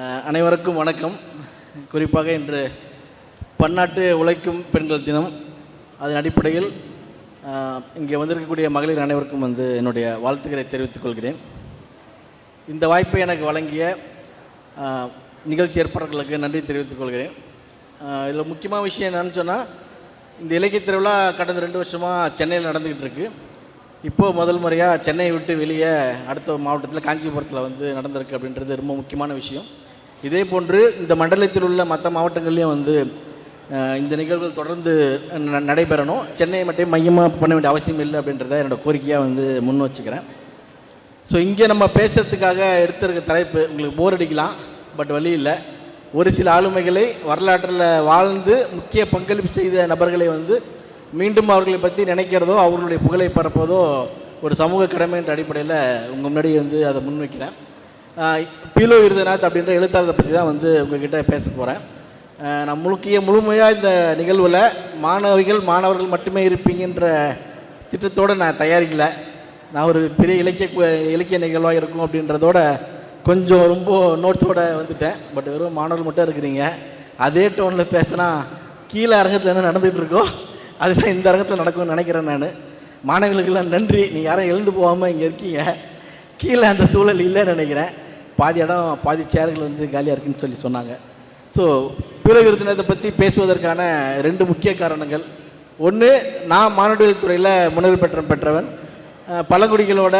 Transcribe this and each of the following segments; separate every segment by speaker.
Speaker 1: அனைவருக்கும் வணக்கம். குறிப்பாக இன்று பன்னாட்டு உழைக்கும் பெண்கள் தினம். அதன் அடிப்படையில் இங்கே வந்திருக்கக்கூடிய மகளிர் அனைவருக்கும் வந்து என்னுடைய வாழ்த்துக்களை தெரிவித்துக் கொள்கிறேன். இந்த வாய்ப்பை எனக்கு வழங்கிய நிகழ்ச்சி ஏற்பாடுகளுக்கு நன்றி தெரிவித்துக் கொள்கிறேன். இதில் முக்கியமான விஷயம் என்னன்னு சொன்னால் இந்த இலக்கிய திருவிழா கடந்த ரெண்டு வருஷமாக சென்னையில் நடந்துக்கிட்டு இருக்கு. இப்போது முதல் முறையாக சென்னையை விட்டு வெளியே அடுத்த மாவட்டத்தில் காஞ்சிபுரத்தில் வந்து நடந்திருக்கு அப்படின்றது ரொம்ப முக்கியமான விஷயம். இதே போன்று இந்த மண்டலத்தில் உள்ள மற்ற மாவட்டங்கள்லேயும் வந்து இந்த நிகழ்வுகள் தொடர்ந்து நடைபெறணும். சென்னையை மட்டும் மையமாக பண்ண வேண்டிய அவசியம் இல்லை அப்படின்றத என்னோட கோரிக்கையாக வந்து முன் வச்சுக்கிறேன். ஸோ இங்கே நம்ம பேசுகிறதுக்காக எடுத்திருக்க தலைப்பு உங்களுக்கு போர் அடிக்கலாம் பட் வழி இல்லை. ஒரு சில ஆளுமைகளை வரலாற்றில் வாழ்ந்து முக்கிய பங்களிப்பு செய்த நபர்களை வந்து மீண்டும் அவர்களை பற்றி நினைக்கிறதோ அவர்களுடைய புகழை பரப்பதோ ஒரு சமூக கடமை என்ற அடிப்படையில் உங்கள் முன்னாடி வந்து அதை முன்வைக்கிறேன். பீலோ இருதநாத் அப்படின்ற எழுத்தாளரை பற்றி தான் வந்து உங்ககிட்ட பேச போகிறேன் நான் முழுக்கிய முழுமையாக இந்த நிகழ்வில் மாணவிகள் மாணவர்கள் மட்டுமே இருப்பீங்கன்ற திட்டத்தோடு நான் தயாரிக்கலை. நான் ஒரு பெரிய இலக்கிய இலக்கிய நிகழ்வாக இருக்கும் அப்படின்றதோட கொஞ்சம் ரொம்ப நோட்ஸோட வந்துட்டேன். பட் வெறும் மாணவர்கள் மட்டும் இருக்கிறீங்க. அதே டோனில் பேசினா கீழே அரங்கத்தில் என்ன நடந்துகிட்டு இருக்கோ அதுதான் இந்த அரங்கத்தில் நடக்கும்னு நினைக்கிறேன் நான். மாணவர்களுக்கெல்லாம் நன்றி. நீங்கள் யாரும் எழுந்து போகாமல் இங்கே இருக்கீங்க. கீழே அந்த சூழல் இல்லைன்னு நினைக்கிறேன். பாதி இடம் பாதி சேர்கள் வந்து காலியாக இருக்குன்னு சொல்லி சொன்னாங்க. ஸோ பிற பற்றி பேசுவதற்கான ரெண்டு முக்கிய காரணங்கள். ஒன்று நான் மானுடவியல் துறையில் முனைவு பெற்ற பெற்றவன். பழங்குடிகளோட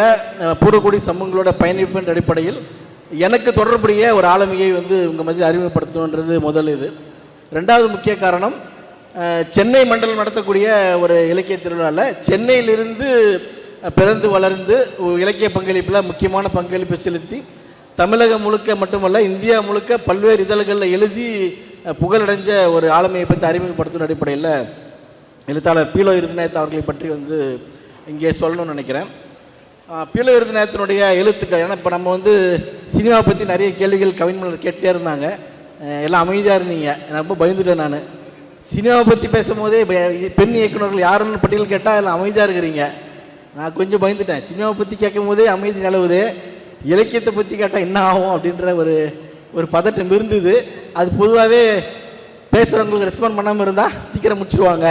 Speaker 1: பூர்வக்குடி சமூகங்களோட பயணிப்பின் அடிப்படையில் எனக்கு தொடர்புடைய ஒரு ஆளுமையை வந்து உங்கள் மத்தியில் அறிமுகப்படுத்தணுன்றது முதல் இது. ரெண்டாவது முக்கிய காரணம் சென்னை மண்டலம் நடத்தக்கூடிய ஒரு இலக்கிய திருவிழாவில் சென்னையிலிருந்து பிறந்து வளர்ந்து இலக்கிய பங்களிப்பில் முக்கியமான பங்களிப்பு செலுத்தி தமிழகம் முழுக்க மட்டுமல்ல இந்தியா முழுக்க பல்வேறு இதழ்களில் எழுதி புகழடைஞ்ச ஒரு ஆளுமையை பற்றி அறிமுகப்படுத்தும் அடிப்படையில் எழுத்தாளர் பீலோ இருதிநாயத் அவர்களை பற்றி வந்து இங்கே சொல்லணும்னு நினைக்கிறேன். பீலோ இருதிநாயத்தினுடைய எழுத்துக்கள் ஏன்னா இப்போ நம்ம வந்து சினிமா பற்றி நிறைய கேள்விகள் கவிஞர்கள் கேட்டே இருந்தாங்க. எல்லாம் அமைதியாக இருந்தீங்க. ரொம்ப பயந்துட்டேன் நான். சினிமாவை பற்றி பேசும்போதே பெண் இயக்குனர்கள் யாருன்னு பட்டியல் கேட்டால் எல்லாம் அமைதியாக இருக்கிறீங்க. நான் கொஞ்சம் பயந்துட்டேன். சினிமாவை பற்றி கேட்கும் போதே அமைதி நிலவுது. இலக்கியத்தை பற்றி கேட்டால் என்ன ஆகும் அப்படின்ற ஒரு ஒரு பதட்டம் இருந்தது. அது பொதுவாகவே பேசுகிறவங்களுக்கு ரெஸ்பாண்ட் பண்ணாமல் இருந்தால் சீக்கிரம் முடிச்சுருவாங்க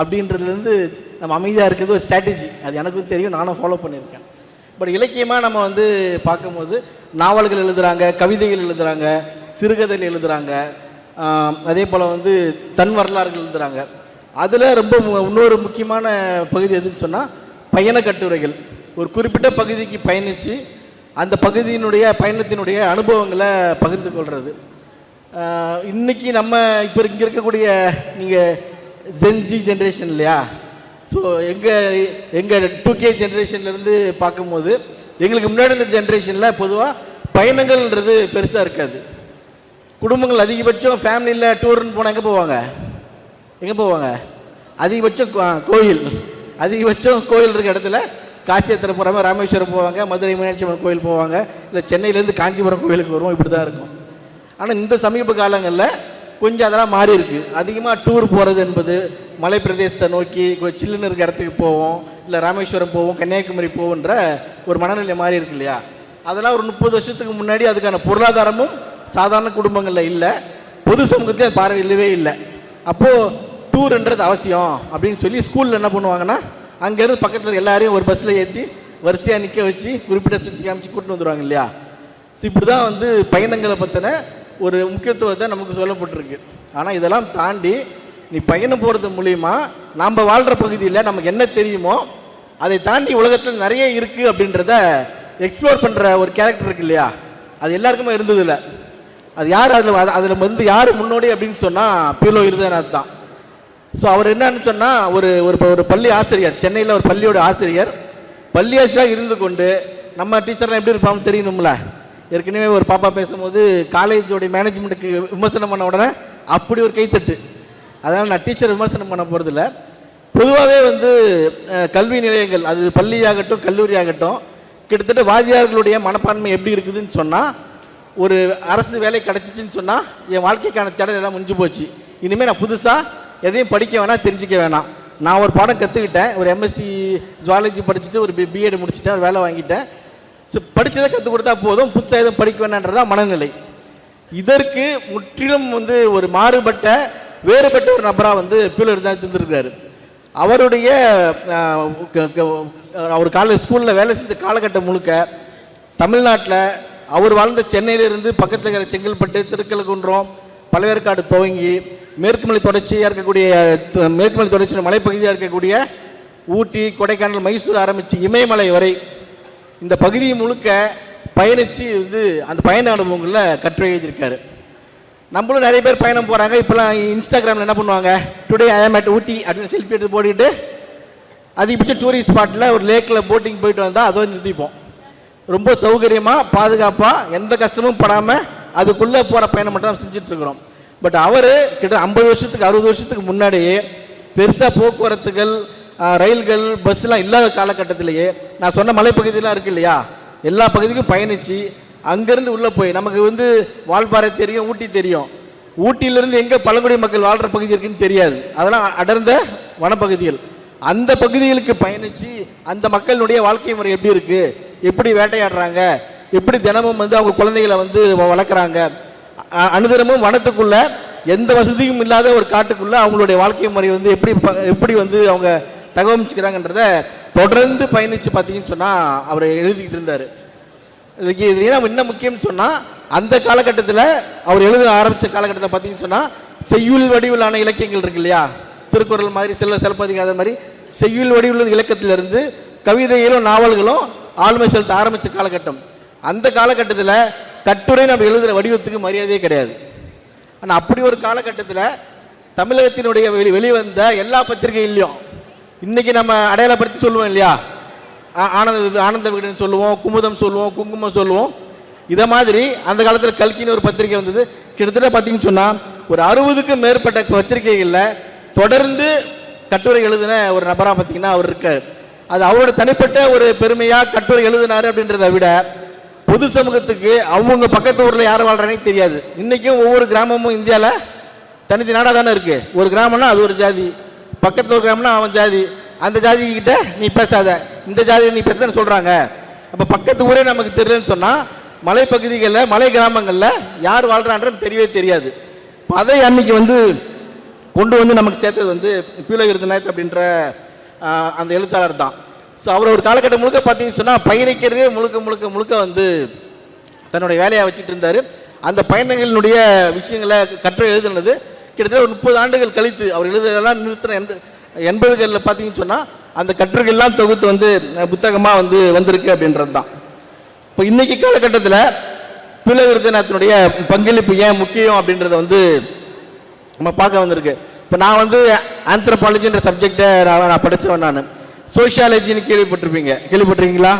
Speaker 1: அப்படின்றதுலேருந்து நம்ம அமைதியாக இருக்கிறது ஒரு ஸ்ட்ராட்டஜி அது எனக்கும் தெரியும் நானும் ஃபாலோ பண்ணியிருக்கேன். பட் இலக்கியமாக நம்ம வந்து பார்க்கும்போது நாவல்கள் எழுதுகிறாங்க கவிதைகள் எழுதுகிறாங்க சிறுகதைகள் எழுதுகிறாங்க அதே போல் வந்து தன் வரலாறுகள் எழுதுகிறாங்க அதில் ரொம்ப இன்னொரு முக்கியமான பகுதி எதுன்னு சொன்னால் பயண கட்டுரைகள் ஒரு குறிப்பிட்ட பகுதிக்கு பயணித்து அந்த பகுதியினுடைய பயணத்தினுடைய அனுபவங்களை பகிர்ந்து கொள்வது இன்றைக்கி இன்னைக்கு நம்ம இப்போ இங்கே இருக்கக்கூடிய நீங்கள் ஜென்ஜி ஜென்ரேஷன் இல்லையா? ஸோ எங்கள் எங்கள் டூ கே ஜென்ரேஷன்லேருந்து பார்க்கும்போது எங்களுக்கு முன்னாடி இருந்த ஜென்ரேஷனில் பொதுவாக பயணங்கள்ன்றது பெருசாக இருக்காது. குடும்பங்கள் அதிகபட்சம் ஃபேமிலியில் டூர்னு போனால் எங்கே போவாங்க? எங்கே போவாங்க? அதிகபட்சம் கோயில். அதிகபட்சம் கோயில் இருக்க இடத்துல காசி யாத்திரை போகிறாம ராமேஸ்வரம் போவாங்க மதுரை மீனாட்சி அம்மன் கோயில் போவாங்க இல்லை சென்னையிலேருந்து காஞ்சிபுரம் கோயிலுக்கு வருவோம் இப்படி தான் இருக்கும். ஆனால் இந்த சமீப காலங்களில் கொஞ்சம் அதெல்லாம் மாறி இருக்கு. அதிகமாக டூர் போகிறது என்பது மலை பிரதேசத்தை நோக்கி சில்லுன்னு இருக்க இடத்துக்கு போவோம் இல்லை ராமேஸ்வரம் போவோம் கன்னியாகுமரி போவோன்ற ஒரு மனநிலை மாறி இருக்கு இல்லையா? அதெல்லாம் ஒரு முப்பது வருஷத்துக்கு முன்னாடி அதுக்கான பொருளாதாரமும் சாதாரண குடும்பங்களில் இல்லை பொது சமூகத்தில் அது பார்வை இல்லவே இல்லை. அப்போது டூர்ன்றது அவசியம் அப்படின்னு சொல்லி ஸ்கூலில் என்ன பண்ணுவாங்கன்னா அங்கேருந்து பக்கத்தில் எல்லாரையும் ஒரு பஸ்ஸில் ஏற்றி வரிசையாக நிற்க வச்சு குறிப்பிட்ட சுற்றி காமிச்சு கூட்டிட்டு வந்துடுவாங்க இல்லையா? ஸோ இப்படி தான் வந்து பயணங்களை பற்றின ஒரு முக்கியத்துவத்தை நமக்கு சொல்லப்பட்டிருக்கு. ஆனால் இதெல்லாம் தாண்டி நீ பயணம் போகிறது மூலிமா நாம் வாழ்கிற பகுதியில் நமக்கு என்ன தெரியுமோ அதை தாண்டி உலகத்தில் நிறைய இருக்குது அப்படின்றத எக்ஸ்ப்ளோர் பண்ணுற ஒரு கேரக்டர் இருக்கு இல்லையா? அது எல்லாருக்குமே இருந்ததில்ல. அது யார் அதில் அதில் வந்து யார் முன்னோடி அப்படின்னு சொன்னால் பீலோ இருதநாத் தான். ஸோ அவர் என்னன்னு சொன்னால் ஒரு ஒரு ஒரு பள்ளி ஆசிரியர் சென்னையில் ஒரு பள்ளியோட ஆசிரியர் பள்ளி ஆசிரியராக இருந்து கொண்டு நம்ம டீச்சர்லாம் எப்படி இருப்பாங்க தெரியணும்ல? ஏற்கனவே ஒரு பாப்பா பேசும்போது காலேஜோடைய மேனேஜ்மெண்ட்டுக்கு விமர்சனம் பண்ண உடனே அப்படி ஒரு கைத்தட்டு. அதனால் நான் டீச்சர் விமர்சனம் பண்ண போகிறதில்ல பொதுவாகவே வந்து கல்வி நிலையங்கள் அது பள்ளியாகட்டும் கல்லூரியாகட்டும் கிட்டத்தட்ட வாதியார்களுடைய மனப்பான்மை எப்படி இருக்குதுன்னு சொன்னால் ஒரு அரசு வேலை கிடச்சிச்சின்னு சொன்னால் என் வாழ்க்கைக்கான தேடல் எல்லாம் முடிஞ்சு போச்சு. இனிமேல் நான் புதுசாக எதையும் படிக்க வேணாம் தெரிஞ்சுக்க வேணாம். நான் ஒரு பாடம் கற்றுக்கிட்டேன் ஒரு எம்எஸ்சி ஜுவாலஜி படிச்சுட்டு ஒரு பிஎட் முடிச்சுட்டேன் ஒரு வேலை வாங்கிட்டேன். ஸோ படித்ததை கற்றுக் கொடுத்தா போதும். புதுசாக எதுவும் படிக்க வேணான்றதா மனநிலை. இதற்கு முற்றிலும் வந்து ஒரு மாறுபட்ட வேறுபட்ட ஒரு நபராக வந்து பீலர் தான் இருந்திருக்கிறாரு அவருடைய க- அவர் கால ஸ்கூலில் வேலை செஞ்ச காலகட்டம் முழுக்க தமிழ்நாட்டில் அவர் வாழ்ந்த சென்னையிலிருந்து பக்கத்தில் இருக்கிற செங்கல்பட்டு திருக்கலகுன்றம் பழவேற்காடு துவங்கி மேற்குமலை தொடர்ச்சியாக இருக்கக்கூடிய மேற்குமலை தொடர்ச்சியில் மலைப்பகுதியாக இருக்கக்கூடிய ஊட்டி கொடைக்கானல் மைசூர் ஆரம்பித்து இமயமலை வரை இந்த பகுதியை முழுக்க பயணித்து வந்து அந்த பயண அனுபவங்களில் கற்று எழுதியிருக்காரு. நம்மளும் நிறைய பேர் பயணம் போகிறாங்க இப்போலாம் இன்ஸ்டாகிராமில் என்ன பண்ணுவாங்க? டுடே ஐ ஆம் அட் ஊட்டி அப்படின்னு செல்ஃபி எடுத்து போட்டுக்கிட்டு அதிகபட்சம் டூரிஸ்ட் ஸ்பாட்டில் ஒரு லேக்கில் போட்டிங் போயிட்டு வந்தால் அதோ நிறுத்திப்போம். ரொம்ப சௌகரியமாக பாதுகாப்பாக எந்த கஷ்டமும் படாமல் அதுக்குள்ளே போகிற பயணம் மட்டும் நம்ம செஞ்சிட்ருக்கிறோம் பட் அவர் கிட்ட ஐம்பது வருஷத்துக்கு அறுபது வருஷத்துக்கு முன்னாடியே பெருசாக போக்குவரத்துகள் ரயில்கள் பஸ்லாம் இல்லாத காலகட்டத்திலேயே நான் சொன்ன மலைப்பகுதியெலாம் இருக்கு இல்லையா? எல்லா பகுதிக்கும் பயணித்து அங்கேருந்து உள்ளே போய் நமக்கு வந்து வால்பாறை தெரியும் ஊட்டி தெரியும். ஊட்டியிலேருந்து எங்கே பழங்குடி மக்கள் வாழ்கிற பகுதி இருக்குன்னு தெரியாது. அதெல்லாம் அடர்ந்த வனப்பகுதிகள். அந்த பகுதிகளுக்கு பயணித்து அந்த மக்களுடைய வாழ்க்கை முறை எப்படி இருக்குது எப்படி வேட்டையாடுறாங்க? எப்படி தினமும் வந்து அவங்க குழந்தைகளை வந்து வளர்க்குறாங்க? அனுதினமும் வனத்துக்குள்ள எந்த வசதியும் இல்லாத ஒரு காட்டுக்குள்ள அவங்களுடைய வாழ்க்கை முறை வந்து எப்படி எப்படி வந்து அவங்க தகவமிச்சுக்கிறாங்கன்றத தொடர்ந்து பயணித்து பார்த்தீங்கன்னு சொன்னால் அவர் எழுதிக்கிட்டு இருந்தார். இதுக்கு இது ஏன்னா இன்னும் முக்கியம்னு சொன்னால் அந்த காலகட்டத்தில் அவர் எழுத ஆரம்பித்த காலகட்டத்தில் பார்த்தீங்கன்னு சொன்னால் செய்யுள் வடிவிலான இலக்கியங்கள் இருக்கு இல்லையா? திருக்குறள் மாதிரி சில சிலப்பதிகாத மாதிரி செய்யுள் வடிவில் இலக்கத்திலிருந்து கவிதைகளும் நாவல்களும் ஆளுமை செலுத்த ஆரம்பித்த காலகட்டம். அந்த காலகட்டத்தில் கட்டுரை நம்ம எழுதுகிற வடிவத்துக்கு மரியாதையே கிடையாது. ஆனால் அப்படி ஒரு காலகட்டத்தில் தமிழகத்தினுடைய வெளி வெளிவந்த எல்லா பத்திரிகைகள்லையும் இன்னைக்கு நம்ம அடையாளப்படுத்தி சொல்லுவோம் இல்லையா? ஆனந்த வி- ஆனந்த விகடன் சொல்லுவோம் குமுதம் சொல்லுவோம் குங்குமம் சொல்லுவோம். இதை மாதிரி அந்த காலத்தில் கல்கின்னு ஒரு பத்திரிகை வந்தது. கிட்டத்தட்ட பார்த்தீங்கன்னு சொன்னால் ஒரு அறுபதுக்கும் மேற்பட்ட பத்திரிகைகளில் தொடர்ந்து கட்டுரை எழுதின ஒரு நபராக பார்த்தீங்கன்னா அவர் இருக்கார். அது அவரோட தனிப்பட்ட ஒரு பெருமையாக கட்டுரை எழுதினாரு அப்படின்றத விட பொது சமூகத்துக்கு அவங்க பக்கத்து ஊரில் யார் வாழ்றானே தெரியாது. இன்றைக்கும் ஒவ்வொரு கிராமமும் இந்தியாவில் தனித்து நாடாக தானே இருக்குது ஒரு கிராமம்னா அது ஒரு ஜாதி. பக்கத்தில் ஒரு கிராமம்னா அவன் ஜாதி. அந்த ஜாதி நீ பேசாத. இந்த ஜாதி நீ பேசாதன்னு சொல்கிறாங்க அப்போ பக்கத்து ஊரே நமக்கு தெரியலன்னு சொன்னால் மலைப்பகுதிகளில் மலை கிராமங்களில் யார் வாழ்கிறான்றது தெரியவே தெரியாது. இப்போ அதை அன்னைக்கு வந்து கொண்டு வந்து நமக்கு சேர்த்தது வந்து பீலகிருதநாத் அப்படின்ற அந்த எழுத்தாளர் தான் ஸோ அவர் ஒரு காலகட்டம் முழுக்க பார்த்தீங்கன்னு சொன்னால் பயணிக்கிறதே முழுக்க முழுக்க முழுக்க வந்து தன்னுடைய வேலையை வச்சுட்டு இருந்தார். அந்த பயணங்களினுடைய விஷயங்களை கற்று எழுதுனது. கிட்டத்தட்ட ஒரு முப்பது ஆண்டுகள் கழித்து அவர் எழுதுகிறதெல்லாம் நிறுத்தின எண்ப எண்பதுகளில் பார்த்தீங்கன்னு சொன்னால் அந்த கட்டுரைகள்லாம் தொகுத்து வந்து புத்தகமாக வந்து வந்திருக்கு அப்படின்றது தான். இப்போ இன்றைக்கி காலகட்டத்தில் பிளவிருத்தனத்தினுடைய பங்களிப்பு ஏன் முக்கியம் அப்படின்றத வந்து நம்ம பார்க்க வந்திருக்கு. இப்போ நான் வந்து ஆந்த்ரபாலஜின்ற சப்ஜெக்டை நான் நான் படித்தவன் நான். சோஷியாலஜின்னு கேள்விப்பட்டிருப்பீங்க. கேள்விப்பட்டிருக்கீங்களா?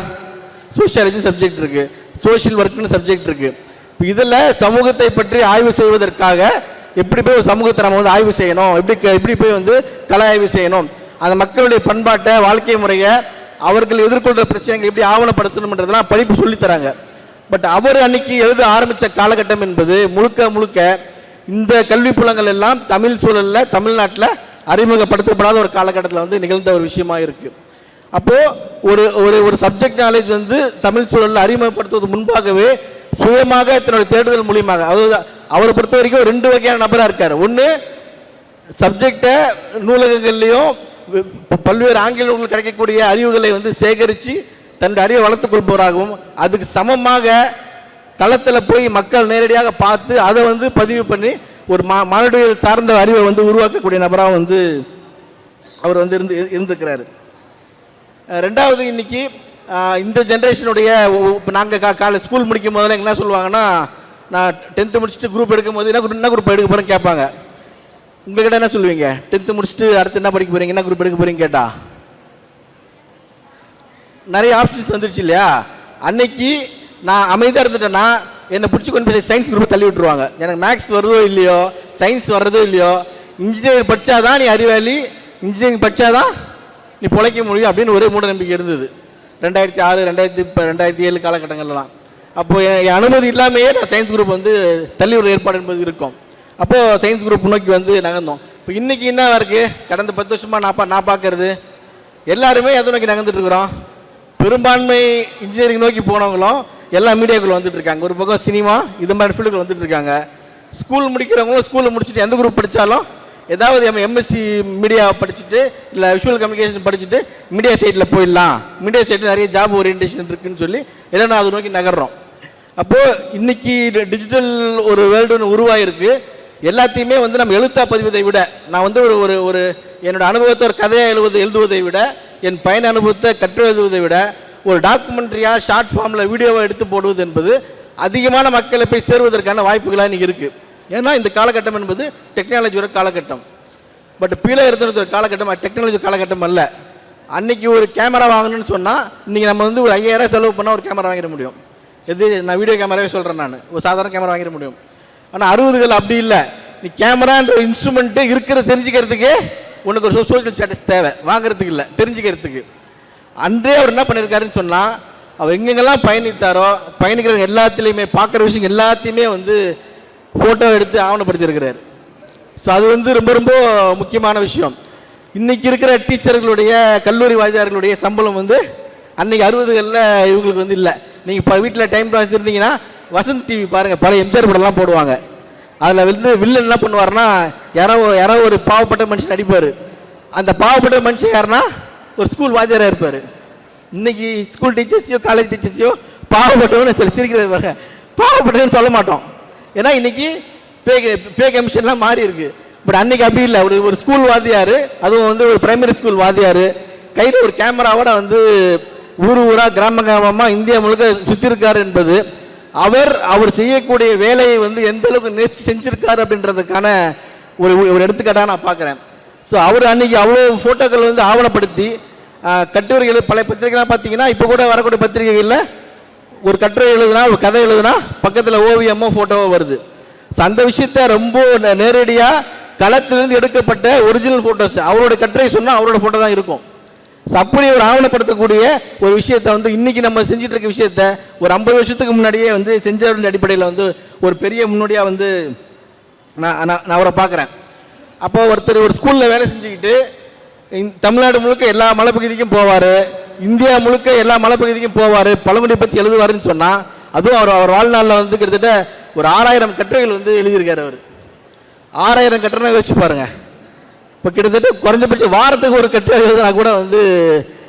Speaker 1: சோஷியாலஜி சப்ஜெக்ட் இருக்கு. சோஷியல் ஒர்க்னு சப்ஜெக்ட் இருக்கு. இப்போ இதில் சமூகத்தை பற்றி ஆய்வு செய்வதற்காக எப்படி போய் ஒரு சமூகத்தை நம்ம வந்து ஆய்வு செய்யணும்? எப்படி எப்படி போய் வந்து கலை ஆய்வு செய்யணும்? அந்த மக்களுடைய பண்பாட்டை வாழ்க்கை முறையை அவர்கள் எதிர்கொள்கிற பிரச்சனைகள் எப்படி ஆவணப்படுத்தணுன்றதெல்லாம் படிப்பு சொல்லித் தராங்க பட் அவர் அன்னைக்கு எழுத ஆரம்பித்த காலகட்டம் என்பது முழுக்க முழுக்க இந்த கல்வி புலங்கள் எல்லாம் தமிழ் சூழலில் தமிழ்நாட்டில் அறிமுகப்படுத்தப்படாத ஒரு காலகட்டத்தில் வந்து நிகழ்ந்த ஒரு விஷயமா இருக்கு. அப்போது ஒரு ஒரு ஒரு சப்ஜெக்ட் நாலேஜ் வந்து தமிழ் சூழலில் அறிமுகப்படுத்துவது முன்பாகவே சுயமாக தன்னுடைய தேடுதல் மூலியமாக அதாவது அவரை பொறுத்த வரைக்கும் ரெண்டு வகையான நபராக இருக்கார். ஒன்று சப்ஜெக்டை நூலகங்கள்லேயும் பல்வேறு ஆங்கில நூல்கள் கிடைக்கக்கூடிய அறிவுகளை வந்து சேகரித்து தன்னுடைய அறிவை வளர்த்துக் கொள்பவராகவும் அதுக்கு சமமாக தளத்தில் போய் மக்கள் நேரடியாக பார்த்து அதை வந்து பதிவு பண்ணி ஒரு மா மானுடவியல் சார்ந்த அறிவை வந்து உருவாக்கக்கூடிய நபராக வந்து அவர் வந்து இருந்து இருந்துக்கிறாரு ரெண்டாவது இன்னைக்கு இந்த ஜென்ரேஷனுடைய இப்போ நாங்கள் கா காலை ஸ்கூல் முடிக்கும் போதெல்லாம் என்ன சொல்லுவாங்கன்னா நான் டென்த்து முடிச்சுட்டு குரூப் எடுக்கும் போது என்ன என்ன குரூப் எடுக்க போகிறேன்னு கேட்பாங்க. உங்கள்கிட்ட என்ன சொல்லுவீங்க? டென்த்து முடிச்சுட்டு அடுத்து என்ன படிக்க போகிறீங்க என்ன குரூப் எடுக்க போகிறீங்க கேட்டா? நிறைய ஆப்ஷன்ஸ் வந்துருச்சு இல்லையா? அன்னைக்கு நான் அமைதியாக இருந்துட்டேன்னா என்னை பிடிச்சி கொண்டு போய் சயின்ஸ் குரூப் தள்ளி விட்டுருவாங்க. எனக்கு மேக்ஸ் வருதோ இல்லையோ சயின்ஸ் வர்றதோ இல்லையோ இன்ஜினியரிங் படித்தாதான் நீ அறிவாளி இன்ஜினியரிங் படித்தாதான் நீ பிழைக்க முடியும் அப்படின்னு ஒரே மூட நம்பிக்கை இருந்தது. ரெண்டாயிரத்தி ஆறு ரெண்டாயிரத்தி இப்போ ரெண்டாயிரத்தி ஏழு காலகட்டங்கள்லாம் அப்போது என் அனுமதி இல்லாமையே நான் சயின்ஸ் குரூப் வந்து தள்ளி ஒரு ஏற்பாடு என்பது இருக்கும். அப்போது சயின்ஸ் குரூப் நோக்கி வந்து நகர்ந்தோம். இப்போ இன்றைக்கி என்ன இருக்குது கடந்த பத்து வருஷமாக நான் பா நான் பார்க்கறது. எல்லாருமே எதை நோக்கி நகர்ந்துட்டு இருக்கிறோம்? பெரும்பான்மை இன்ஜினியரிங் நோக்கி போனவங்களும் எல்லா மீடியாக்குள்ள வந்துட்டு இருக்காங்க ஒரு பக்கம் சினிமா இது மாதிரி ஃபீல்டுக்கு வந்துட்டு இருக்காங்க ஸ்கூல் முடிக்கிறவங்களும் ஸ்கூலில் முடிச்சுட்டு எந்த குரூப் படித்தாலும் ஏதாவது நம்ம எம்எஸ்சி மீடியா படிச்சுட்டு இல்லை விஷுவல் கம்யூனிகேஷன் படிச்சுட்டு மீடியா சைட்டில் போயிடலாம். மீடியா சைட்டில் நிறைய ஜாப் ஓரியன்டேஷன் இருக்குன்னு சொல்லி எல்லாம் நான் அதை நோக்கி நகர்றோம். அப்போது இன்றைக்கி டிஜிட்டல் ஒரு வேர்ல்டு ஒன்று உருவாகிருக்கு எல்லாத்தையுமே வந்து நம்ம எழுத்தா பதிவதை விட நான் வந்து ஒரு ஒரு ஒரு என்னோட அனுபவத்தை ஒரு கதையாக எழுவது எழுதுவதை விட என் பயண அனுபவத்தை கற்று எழுதுவதை விட ஒரு டாக்குமெண்ட்ரியாக ஷார்ட் ஃபார்மில் வீடியோவை எடுத்து போடுவது என்பது அதிகமான மக்களை போய் சேருவதற்கான வாய்ப்புகளாக இன்றைக்கி இருக்குது ஏன்னா இந்த காலகட்டம் என்பது டெக்னாலஜியோட காலகட்டம். பட் பீழ இருந்த ஒரு காலகட்டம் டெக்னாலஜி காலகட்டம் அல்ல. அன்னைக்கு ஒரு கேமரா வாங்கணும்னு சொன்னால் இன்றைக்கி நம்ம வந்து ஒரு ஐயாயிரம் செலவு பண்ணால் ஒரு கேமரா வாங்கிட முடியும். எது நான் வீடியோ கேமராவே சொல்கிறேன் நான். ஒரு சாதாரண கேமரா வாங்கிட முடியும். ஆனால் அறுபதுகள் அப்படி இல்லை. நீ கேமரான்ற இன்ஸ்ட்ருமெண்ட்டு இருக்கிற தெரிஞ்சுக்கிறதுக்கே உனக்கு ஒரு சோஷியல் ஸ்டேட்டஸ் தேவை. வாங்குறதுக்கு இல்லை தெரிஞ்சுக்கிறதுக்கு. அன்றே அவர் என்ன பண்ணியிருக்காருன்னு சொன்னால் அவர் எங்கெங்கெல்லாம் பயணித்தாரோ பயணிக்கிற எல்லாத்துலேயுமே பார்க்குற விஷயம் எல்லாத்தையுமே வந்து ஃபோட்டோ எடுத்து ஆவணப்படுத்தியிருக்கிறார். ஸோ அது வந்து ரொம்ப ரொம்ப முக்கியமான விஷயம். இன்றைக்கி இருக்கிற டீச்சர்களுடைய கல்லூரி வாத்தியார்களுடைய சம்பளம் வந்து அன்றைக்கி அறுபதுகளில் இவங்களுக்கு வந்து இல்லை. நீங்கள் இப்போ வீட்டில் டைம் பாஸ் இருந்தீங்கன்னா வசந்த் டிவி பாருங்கள் பழைய எம்ஜிஆர் படம்லாம் போடுவாங்க. அதில் வந்து வில்லன் என்ன பண்ணுவார்னா யாரோ யாரோ ஒரு பாவப்பட்ட மனுஷன் நடிப்பார். அந்த பாவப்பட்ட மனுஷன் யாருன்னா ஒரு ஸ்கூல் வாத்தியாராக இருப்பார். இன்னைக்கு ஸ்கூல் டீச்சர்ஸையோ காலேஜ் டீச்சர்ஸையோ பாவப்பட்டவன்னு சொல்லி சிரிக்கிறது பாருங்க. பாவப்பட்டவன்னு சொல்ல மாட்டோம். ஏன்னா இன்னைக்கு பே பே கமிஷன்லாம் மாறி இருக்கு. பட் அன்னைக்கு அப்படி இல்லை. ஒரு ஒரு ஸ்கூல் வாத்தியார் அதுவும் வந்து ஒரு பிரைமரி ஸ்கூல் வாத்தியார் கையில் ஒரு கேமராவோட வந்து ஊர் ஊராக கிராம கிராமமாக இந்தியா முழுக்க சுற்றிருக்கார் என்பது அவர் அவர் செய்யக்கூடிய வேலையை வந்து எந்த அளவுக்கு நேசி செஞ்சிருக்காரு அப்படின்றதுக்கான ஒரு ஒரு எடுத்துக்காட்டாக நான் பார்க்குறேன். ஸோ அவர் அன்னைக்கு அவ்வளோ ஃபோட்டோக்கள் வந்து ஆவணப்படுத்தி கட்டுரைகள் பழைய பத்திரிகைலாம் பார்த்தீங்கன்னா இப்போ கூட வரக்கூடிய பத்திரிகைகளில் ஒரு கட்டுரை எழுதுனா ஒரு கதை எழுதுனா பக்கத்தில் ஓவியமோ ஃபோட்டோவோ வருது. ஸோ அந்த விஷயத்த ரொம்ப நே- களத்திலிருந்து எடுக்கப்பட்ட ஒரிஜினல் ஃபோட்டோஸ் அவரோட கட்டுரை சொன்னால் அவரோட ஃபோட்டோ தான் இருக்கும். ஸோ அப்படி ஒரு ஆவணப்படுத்தக்கூடிய ஒரு விஷயத்தை வந்து இன்னைக்கு நம்ம செஞ்சுட்டு இருக்க விஷயத்த ஒரு ஐம்பது வருஷத்துக்கு முன்னாடியே வந்து செஞ்சவருடைய அடிப்படையில் வந்து ஒரு பெரிய முன்னோடியாக வந்து நான் நான் நான் அவரை பார்க்குறேன் அப்போ ஒருத்தர் ஒரு ஸ்கூலில் வேலை செஞ்சுக்கிட்டு தமிழ்நாடு முழுக்க எல்லா மலைப்பகுதிக்கும் போவார் இந்தியா முழுக்க எல்லா மலைப்பகுதிக்கும் போவார் பழங்குடி பற்றி எழுதுவாருன்னு சொன்னால் அதுவும் அவர் அவர் வாழ்நாளில் வந்து கிட்டத்தட்ட ஒரு ஆறாயிரம் கட்டுரைகள் வந்து எழுதியிருக்காரு அவர். ஆறாயிரம் கட்டுரை வச்சு பாருங்கள் இப்போ கிட்டத்தட்ட குறைஞ்சபட்சம் வாரத்துக்கு ஒரு கட்டுரை எழுதுனா கூட வந்து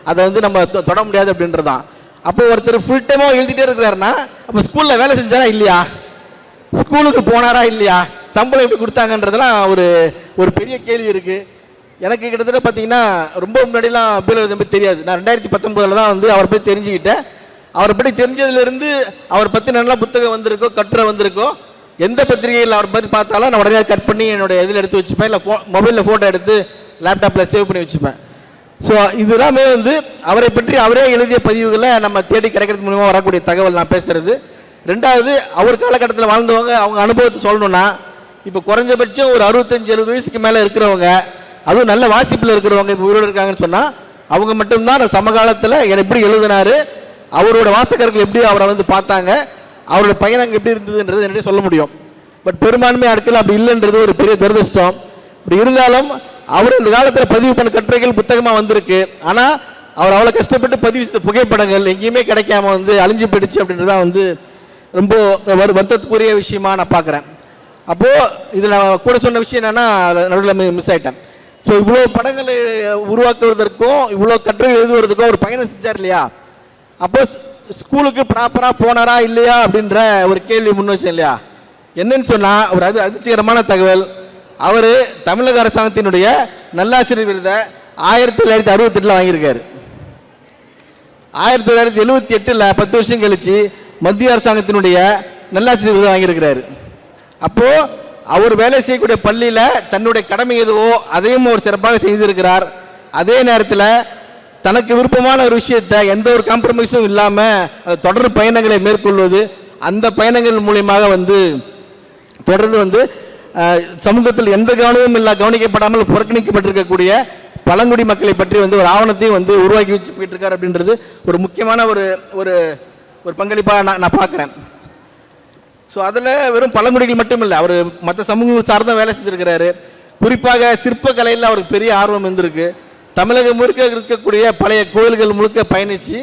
Speaker 1: அதை வந்து நம்ம தொ- தொட முடியாது அப்படின்றதான். அப்போ ஒருத்தர் ஃபுல் டைமாக எழுதிட்டே இருக்கிறாருன்னா அப்போ ஸ்கூலில் வேலை செஞ்சாரா இல்லையா? ஸ்கூலுக்கு போனாரா இல்லையா? சம்பளம் எப்படி கொடுத்தாங்கன்றதெல்லாம் ஒரு ஒரு பெரிய கேள்வி இருக்கு. எனக்கு கிட்டத்தட்ட பார்த்தீங்கன்னா ரொம்ப முன்னாடிலாம் பீலர் பற்றி தெரியாது. நான் ரெண்டாயிரத்தி பத்தொம்போதில் தான் வந்து அவரை பற்றி தெரிஞ்சுக்கிட்டேன். அவரை பற்றி தெரிஞ்சதுலேருந்து அவர் பற்றி நல்லா புத்தகம் வந்திருக்கோ கட்டுரை வந்திருக்கோ எந்த பத்திரிகையில் அவர் பற்றி பார்த்தாலும் நான் உடனே கட் பண்ணி என்னுடைய இதில் எடுத்து வச்சுப்பேன். இல்லை ஃபோ மொபைலில் ஃபோட்டோ எடுத்து லேப்டாப்பில் சேவ் பண்ணி வச்சுப்பேன். ஸோ இதெல்லாமே வந்து அவரை பற்றி அவரே எழுதிய பதிவுகளை நம்ம தேடி கிடைக்கிறது மூலமாக வரக்கூடிய தகவல் நான் பேசுறது. ரெண்டாவது அவர் காலகட்டத்தில் வாழ்ந்தவங்க அவங்க அனுபவத்தை சொல்லணும்னா இப்போ குறைஞ்சபட்சம் ஒரு அறுபத்தஞ்சு எழுபது வயசுக்கு மேலே இருக்கிறவங்க அதுவும் நல்ல வாசிப்பில் இருக்கிறவங்க இப்போ உயிரோடு இருக்காங்கன்னு சொன்னால் அவங்க மட்டும்தான் சமகாலத்தில் எப்படி எழுதினாரு அவரோட வாசகர்கள் எப்படி அவரை வந்து பார்த்தாங்க அவரோட பயணம் எப்படி இருந்ததுன்றது என்னுடைய சொல்ல முடியும். பட் பெரும்பான்மை ஆட்கள் அப்படி இல்லைன்றது ஒரு பெரிய துரதிருஷ்டம். இப்படி இருந்தாலும் அவர் இந்த காலத்தில் பதிவு பண்ண கட்டுரைகள் புத்தகமாக வந்திருக்கு. ஆனால் அவர் அவ்வளோ கஷ்டப்பட்டு பதிவு செய்த புகைப்படங்கள் எங்கேயுமே கிடைக்காம வந்து அழிஞ்சு போயிடுச்சு அப்படின்றது தான் வந்து ரொம்ப வரு- வருத்தத்துக்குரிய விஷயமா நான் பார்க்குறேன். அப்போது இதில் நான் கூட சொன்ன விஷயம் என்னென்னா நடுவில் மிஸ் ஆகிட்டேன் ஸோ இவ்வளோ படங்களை உருவாக்குவதற்கும் இவ்வளோ கட்டுரை எழுதுவதற்கும் அவர் பயணம் செஞ்சார் இல்லையா? அப்போ ஸ்கூலுக்கு ப்ராப்பராக போனாரா இல்லையா அப்படின்ற ஒரு கேள்வி முன் வச்சேன் இல்லையா? என்னன்னு சொன்னால் ஒரு அது அதிர்ச்சிகரமான தகவல். அவர் தமிழக அரசாங்கத்தினுடைய நல்லாசிரியர் விருதை ஆயிரத்தி தொள்ளாயிரத்தி அறுபத்தெட்டில் வாங்கியிருக்காரு. ஆயிரத்தி தொள்ளாயிரத்தி எழுபத்தி எட்டில் பத்து வருஷம் கழித்து மத்திய அரசாங்கத்தினுடைய நல்லாசிரியர் விருது வாங்கியிருக்கிறாரு. அப்போ அவர் வேலை செய்யக்கூடிய பள்ளியில் தன்னுடைய கடமை எதுவோ அதையும் அவர் சிறப்பாக செய்திருக்கிறார். அதே நேரத்தில் தனக்கு விருப்பமான ஒரு விஷயத்தை எந்த ஒரு காம்ப்ரமைஸும் இல்லாமல் தொடர் பயணங்களை மேற்கொள்வது அந்த பயணங்கள் மூலியமாக வந்து தொடர்ந்து வந்து சமூகத்தில் எந்த கவனமும் இல்லை கவனிக்கப்படாமல் புறக்கணிக்கப்பட்டிருக்கக்கூடிய பழங்குடி மக்களை பற்றி வந்து ஒரு ஆவணத்தையும் வந்து உருவாக்கி வச்சு போயிட்டு இருக்காரு அப்படின்றது ஒரு முக்கியமான ஒரு ஒரு ஒரு பங்களிப்பாக நான் நான் பார்க்குறேன். ஸோ அதில் வெறும் பழங்குடிகள் மட்டும் இல்லை அவர் மற்ற சமூகம் சார்ந்த வேலை செஞ்சுருக்கிறாரு. குறிப்பாக சிற்பக்கலையில் அவருக்கு பெரிய ஆர்வம் இருந்திருக்கு. தமிழகம் முழுக்க இருக்கக்கூடிய பழைய கோயில்கள் முழுக்க பயணித்து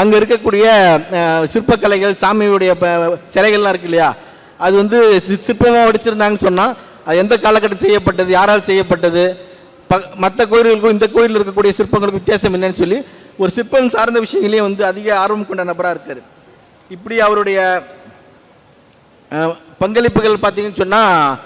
Speaker 1: அங்கே இருக்கக்கூடிய சிற்பக்கலைகள் சாமியுடைய சிலைகள்லாம் இருக்கு இல்லையா? அது வந்து சிற்பமாக வடிச்சிருந்தாங்கன்னு சொன்னால் அது எந்த காலகட்டத்தில் செய்யப்பட்டது யாரால் செய்யப்பட்டது ப மற்ற கோயில்களுக்கும் இந்த கோயிலில் இருக்கக்கூடிய சிற்பங்களுக்கும் வித்தியாசம் என்னன்னு சொல்லி ஒரு சிற்பம் சார்ந்த விஷயங்களையும் வந்து அதிக ஆர்வம் கொண்ட நபராக இருக்கார். இப்படி அவருடைய பங்களிப்புகள் பார்த்தீங்கன்னு சொன்னால்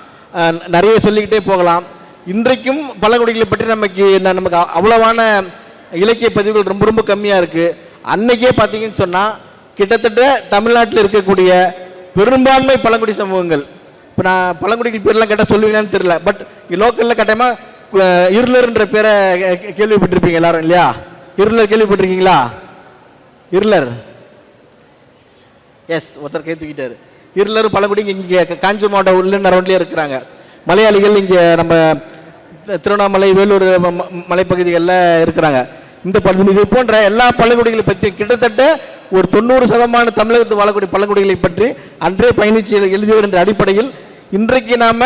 Speaker 1: நிறைய சொல்லிக்கிட்டே போகலாம். இன்றைக்கும் பழங்குடிகளை பற்றி நமக்கு என்ன- நமக்கு அவ்வளவான இலக்கிய பதிவுகள் ரொம்ப ரொம்ப கம்மியாக இருக்குது அன்னைக்கே பார்த்தீங்கன்னு சொன்னால் கிட்டத்தட்ட தமிழ்நாட்டில் இருக்கக்கூடிய பெரும்பான்மை பழங்குடி சமூகங்கள். இப்போ நான் பழங்குடிகள் பேர்லாம் கேட்டால் சொல்லுவீங்களான்னு தெரியல. பட் லோக்கலில் கட்டாயமாக இருளர்ன்ற பேரை கே- கேள்விப்பட்டிருப்பீங்க எல்லாரும் இல்லையா? இருளர் கேள்விப்பட்டிருக்கீங்களா? இருளர். எஸ் ஒருத்தர் கை தூக்கிட்டாரு. இருளர் பழங்குடி இங்கே காஞ்சி மாவட்டம் உள்ள அரௌண்ட்லேயே இருக்கிறாங்க. மலையாளிகள் இங்கே நம்ம திருவண்ணாமலை வேலூர் மலைப்பகுதிகளில் இருக்கிறாங்க. இந்த பகுதி இது போன்ற எல்லா பழங்குடிகளை பற்றி கிட்டத்தட்ட ஒரு தொண்ணூறு சதமான தமிழகத்தில் வாழக்கூடிய பழங்குடிகளை பற்றி அன்றே பயணிச்சு எழுதியவர் என்ற அடிப்படையில் இன்றைக்கு நாம்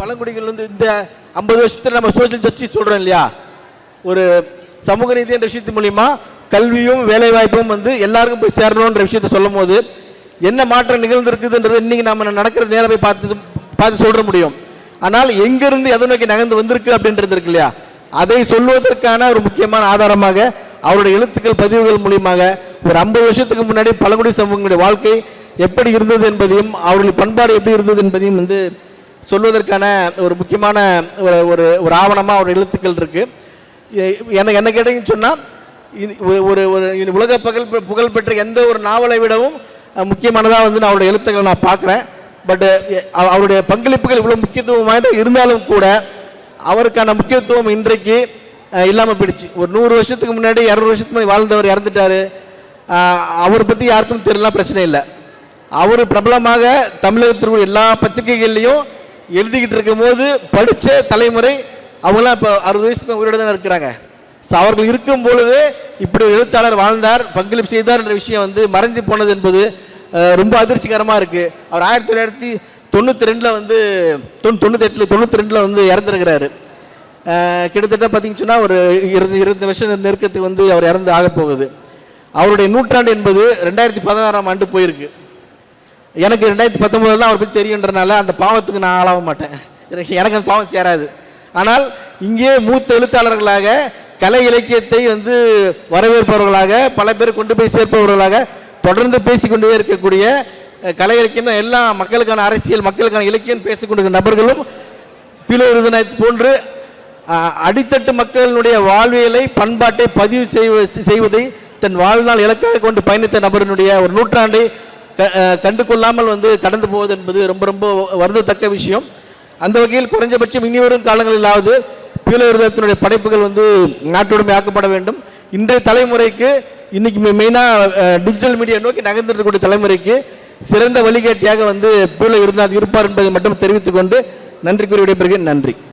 Speaker 1: பழங்குடிகள் வந்து இந்த ஐம்பது வருஷத்தில் நம்ம சோஷியல் ஜஸ்டிஸ் சொல்கிறோம் இல்லையா? ஒரு சமூக நீதி என்ற விஷயத்து மூலிமா கல்வியும் வேலைவாய்ப்பும் வந்து எல்லாருக்கும் போய் சேரணுன்ற விஷயத்த சொல்லும் போது என்ன மாற்றம் நிகழ்ந்திருக்குதுன்றது இன்னைக்கு நம்ம நடக்கிற நேரம் போய் பார்த்து பார்த்து சொல்கிற முடியும். ஆனால் எங்கிருந்து எதை நோக்கி நகர்ந்து வந்திருக்கு அப்படின்றது இருக்கு இல்லையா? அதை சொல்வதற்கான ஒரு முக்கியமான ஆதாரமாக அவருடைய எழுத்துக்கள் பதிவுகள் மூலியமாக ஒரு ஐம்பது வருஷத்துக்கு முன்னாடி பழங்குடி சமூகங்களுடைய வாழ்க்கை எப்படி இருந்தது என்பதையும் அவர்கள் பண்பாடு எப்படி இருந்தது என்பதையும் வந்து சொல்வதற்கான ஒரு முக்கியமான ஒரு ஒரு ஒரு ஆவணமாக ஒரு எழுத்துக்கள் இருக்குது என்ன என்ன கேட்டீங்கன்னு சொன்னால் ஒரு ஒரு இது உலக புகழ் பெ- எந்த ஒரு நாவலை விடவும் முக்கியமானதாக வந்து நான் அவருடைய எழுத்துக்களை நான் பார்க்குறேன். பட்டு அவருடைய பங்களிப்புகள் இவ்வளோ முக்கியத்துவம் வாய்ந்த இருந்தாலும் கூட அவருக்கான முக்கியத்துவம் இன்றைக்கு இல்லாமல் போயிடுச்சு. ஒரு நூறு வருஷத்துக்கு முன்னாடி இரநூறு வருஷத்துக்கு முன்னாடி வாழ்ந்தவர் இறந்துட்டாரு. அவரை பற்றி யாருக்கும் தெரியலாம் பிரச்சனை இல்லை. அவர் பிரபலமாக தமிழகத்தில் உள்ள எல்லா பத்திரிகைகள்லையும் எழுதிக்கிட்டு இருக்கும்போது படித்த தலைமுறை அவங்களாம் இப்போ அறுபது வயசுக்கு உயிரோடு தான் இருக்கிறாங்க. ஸோ அவர்கள் இருக்கும் பொழுது இப்படி ஒரு எழுத்தாளர் வாழ்ந்தார் பங்களிப்பு செய்தார் என்ற விஷயம் வந்து மறைஞ்சு போனது என்பது ரொம்ப அதிர்ச்சிகரமாக இருக்குது அவர் ஆயிரத்தி தொள்ளாயிரத்தி தொண்ணூற்றி ரெண்டில் வந்து தொண்ணூ தொண்ணூத்தெட்டில் தொண்ணூற்றி ரெண்டில் வந்து இறந்துருக்கிறாரு. கிட்டத்தட்ட பார்த்திங்க சொன்னால் ஒரு இருபது இருபது வருஷம் நெருக்கத்துக்கு வந்து அவர் இறந்து ஆகப்போகுது அவருடைய நூற்றாண்டு என்பது ரெண்டாயிரத்தி பதினாறாம் ஆண்டு போயிருக்கு. எனக்கு ரெண்டாயிரத்தி பத்தொம்போதுலாம் அவர் அவரை பற்றி தெரியுன்றனால அந்த பாவத்துக்கு நான் ஆளாக மாட்டேன். எனக்கு எனக்கு அந்த பாவம் சேராது. ஆனால் இங்கே மூத்த எழுத்தாளர்களாக கலை இலக்கியத்தை வந்து வரவேற்பவர்களாக பல பேர் கொண்டு போய் சேர்ப்பவர்களாக தொடர்ந்து பேசிக்கொண்டே இருக்கக்கூடிய கலை இலக்கியம் தான் எல்லா மக்களுக்கான அரசியல் மக்களுக்கான இலக்கியம் பேசிக்கொண்டிருக்கிற நபர்களும் பிலோ விருதுநாத் போன்று அடித்தட்டு மக்களினுடைய வாழ்வியலை பண்பாட்டை பதிவு செய்வதை தன் வாழ்நாள் இலக்காக கொண்டு பயணித்த நபரினுடைய ஒரு நூற்றாண்டை க- கண்டு கொள்ளாமல் வந்து கடந்து போவது என்பது ரொம்ப ரொம்ப வருந்தத்தக்க விஷயம். அந்த வகையில் குறைஞ்சபட்சம் இனி வரும் காலங்களிலாவது பீல விருதத்தினுடைய படைப்புகள் வந்து நாட்டுடைமை ஆக்கப்பட வேண்டும். இன்றைய தலைமுறைக்கு இன்னைக்கு மெயினாக டிஜிட்டல் மீடியா நோக்கி நகர்ந்திருக்கக்கூடிய தலைமுறைக்கு சிறந்த வழிகாட்டியாக வந்து பீல இருந்தால் இருப்பார் என்பதை மட்டும் தெரிவித்துக் கொண்டு நன்றி கூறி விடைபெறுகிறேன் நன்றி.